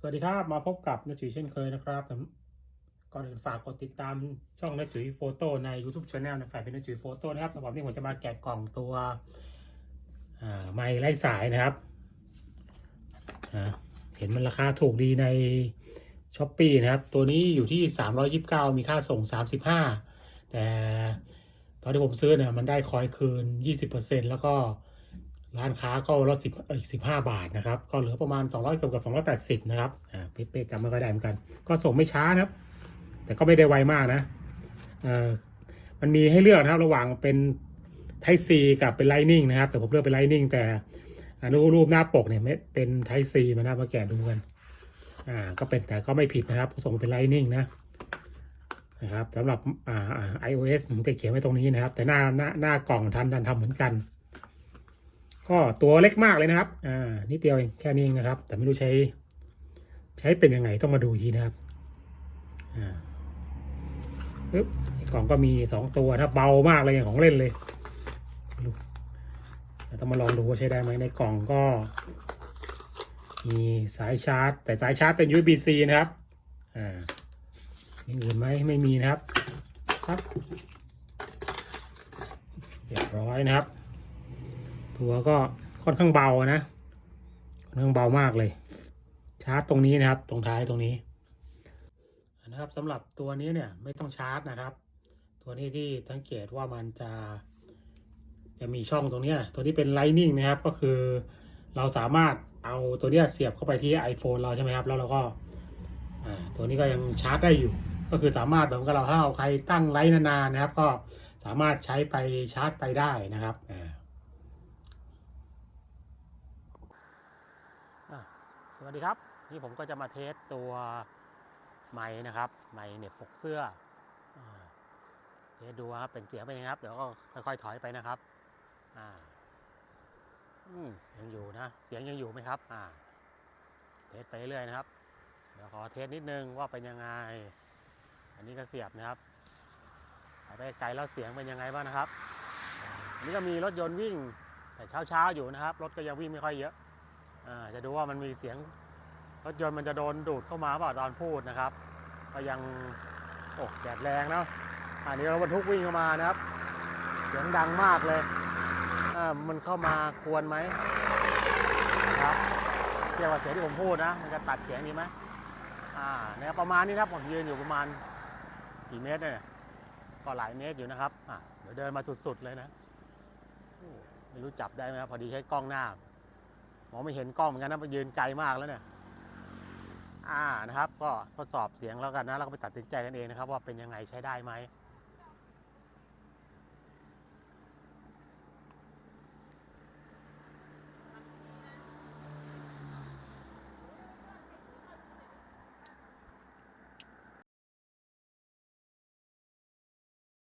สวัสดีครับ มาพบกับนจุยเช่นเคยนะครับ ก่อนอื่นฝากกดติดตามช่องนจุยโฟโต้ใน YouTube Channel นะฝ่ายเป็นนจุยโฟโต้นะครับสำหรับนี้ผมจะมาแกะกล่องตัวไม้ไร้สายนะครับ เห็นมันราคาถูกดีในช้อปปีนะครับ ตัวนี้อยู่ที่ 329 มีค่าส่ง 35 แต่ตอนที่ผมซื้อเนี่ยมันได้คอยคืน 20%แล้วก็ ร้านค้าก็ลดสิบอีกสิบห้าบาทนะครับ ก็เหลือประมาณสองร้อยเกือบกับสองร้อยแปดสิบนะครับอ่าเป๊ะๆจำไม่ค่อยได้เหมือนกัน ก็ส่งไม่ช้านะครับ แต่ก็ไม่ได้ไวมากนะเอ่อมันมีให้เลือกนะครับระหว่างเป็นไทซีกับเป็นไลนิ่งนะครับ แต่ผมเลือกเป็นไลนิ่งแต่อนุรูปหน้าปกเนี่ยไม่เป็นไทซีมานะมาแกะดูกันอ่าก็เป็นแต่ก็ไม่ผิดนะครับส่งเป็นไลนิ่งนะนะครับสำหรับอ่าอ่า iOS ผมจะเขียนไว้ตรงนี้นะครับ แต่หน้าหน้าหน้ากล่องทันดันทำเหมือนกัน ก็ตัวเล็กมากเลยนะครับ อ่า นิดเดียวเองแค่นี้เองนะครับ แต่ไม่รู้ใช้ ใช้เป็นยังไงต้องมาดูทีนะครับ อ่าปึ๊บในกล่องก็มีสองตัวนะเบามากเลยอย่างของเล่นเลยดูเดี๋ยวต้องมาลองดูว่าใช้ได้ไหมในกล่องก็ มีสายชาร์จ แต่สายชาร์จเป็น USB-C นะครับ อ่ามีอื่นไหมไม่มีนะครับ ครับเรียบร้อยนะครับ ตัวก็ค่อนข้างเบานะค่อนข้างเบามากเลย ชาร์จตรงนี้นะครับ ตรงท้ายตรงนี้นะครับสำหรับตัวนี้เนี่ยไม่ต้องชาร์จนะครับ ตัวนี้ที่สังเกตว่ามันจะ จะมีช่องตรงเนี้ตัวนี้เป็น Lightning นะครับก็คือเราสามารถเอาตัวเนี้ยเสียบเข้าไปที่ iPhone เราใช่ไหมครับ แล้วเราก็ตัวนี้ก็ยังชาร์จได้อยู่ ก็คือสามารถแบบว่าเราถ้าเราใครตั้งไลท์นานๆนะครับ ก็สามารถใช้ไปชาร์จไปได้นะครับอ่า อะ สวัสดีครับ นี่ผมก็จะมาเทสตัวไม้นะครับไม้เหน็บปกเสื้อเทสดูครับเป็นเสียงเป็นยังครับเดี๋ยวก็ค่อยๆถอยไปนะครับอ่าอืมยังอยู่นะ เสียงยังอยู่ไหมครับอ่าเทสไปเรื่อยนะครับ เดี๋ยวขอเทสนิดนึงว่าเป็นยังไง อันนี้ก็เสียบนะครับไปไกลแล้วเสียงเป็นยังไงบ้างนะครับอันนี้ก็มีรถยนต์วิ่งแต่เช้าๆอยู่นะครับรถก็ยังวิ่งไม่ค่อยเยอะ จะดูว่ามันมีเสียงรถยนต์มันจะโดนดูดเข้ามาเปล่าตอนพูดนะครับ ก็ยังโอ้แดดแรงเนาะอันนี้รถบรรทุกวิ่งเข้ามานะครับ เสียงดังมากเลยอ่ามันเข้ามากวนไหมครับเทียบกับเสียงที่ผมพูดนะ มันจะตัดเสียงดีไหมอ่าเนี่ยประมาณนี้นะครับผมยืนอยู่ประมาณกี่เมตรเนี่ยก็หลายเมตรอยู่นะครับอ่าเดี๋ยวเดินมาสุดๆเลยนะไม่รู้จับได้ไหมครับพอดีใช้กล้องหน้า มองไม่เห็นกล้องเหมือนกันนะไปยืนไกลมากแล้วเนี่ย อ่านะครับ ก็ทดสอบเสียงแล้วกันนะ แล้วก็ไปตัดสินใจกันเองนะครับ ว่าเป็นยังไงใช้ได้ไหม